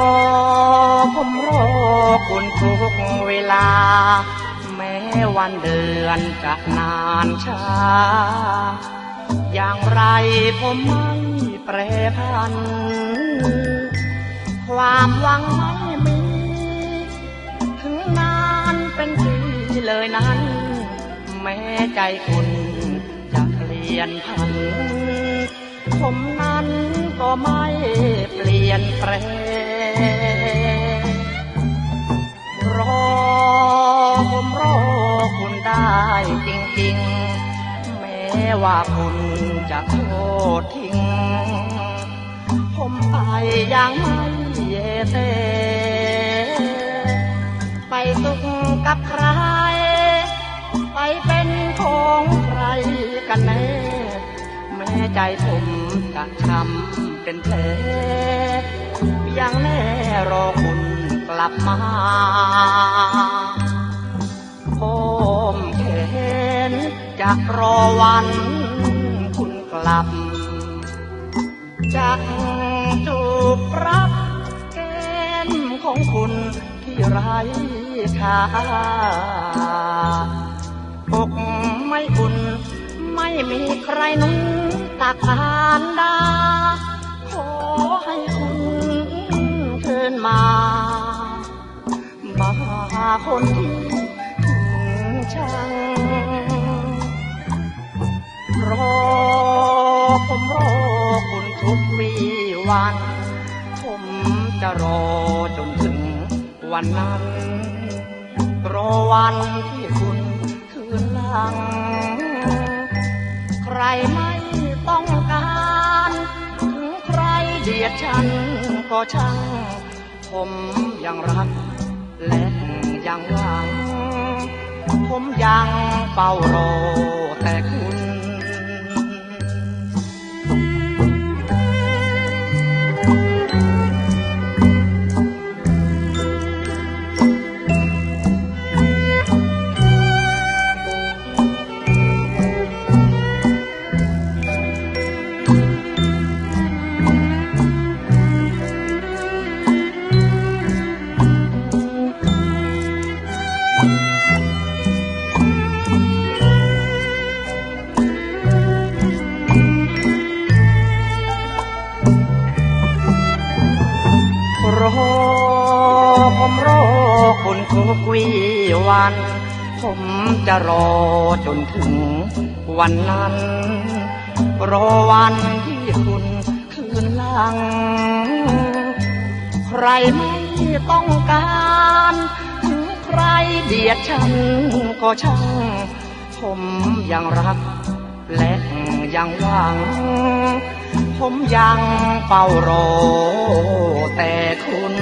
อผมรอคุณทุกเวลา แม้วันเดือนจะนานช้า อย่างไรผมไม่แปรพัน ความหวังไม่มี ถึงนานเป็นปีเลยนั้น แม้ใจคุณจะเปลี่ยนพัน ผมนั้นก็ไม่เปลี่ยนแปลง จริง แม้ว่าคุณจะโทษทิ้ง ผมไปยังไม่เยเต ไปสุขกับใคร ไปเป็นของใครกันแน่ แม้ใจผมจะช้ำเป็นแผลยังแน่รอคุณกลับมา จะรอวันคุณกลับ จากจูบรับแก้มของคุณที่ไร้ค่าอกไม่อุ่น ไม่มีใครนุ่งตากานดา ขอให้คุณเชิญมามาหาคนที่ถึงช่าง รอผมรอคุณทุกวีวัน ผมจะรอจนถึงวันนั้น รอวันที่คุณคืนหลัง ใครไม่ต้องการถึงใครเดียดฉันก็ช่าง ผมยังรักและยังหวัง ผมยังเฝ้ารอ คุณทุกวีวัน ผมจะรอจนถึงวันนั้น รอวันที่คุณคืนหลัง ใครไม่ต้องการถึงใครเดียดฉันก็ช่าง ผมยังรักและยังหวัง ผมยังเฝ้ารอแต่คุณ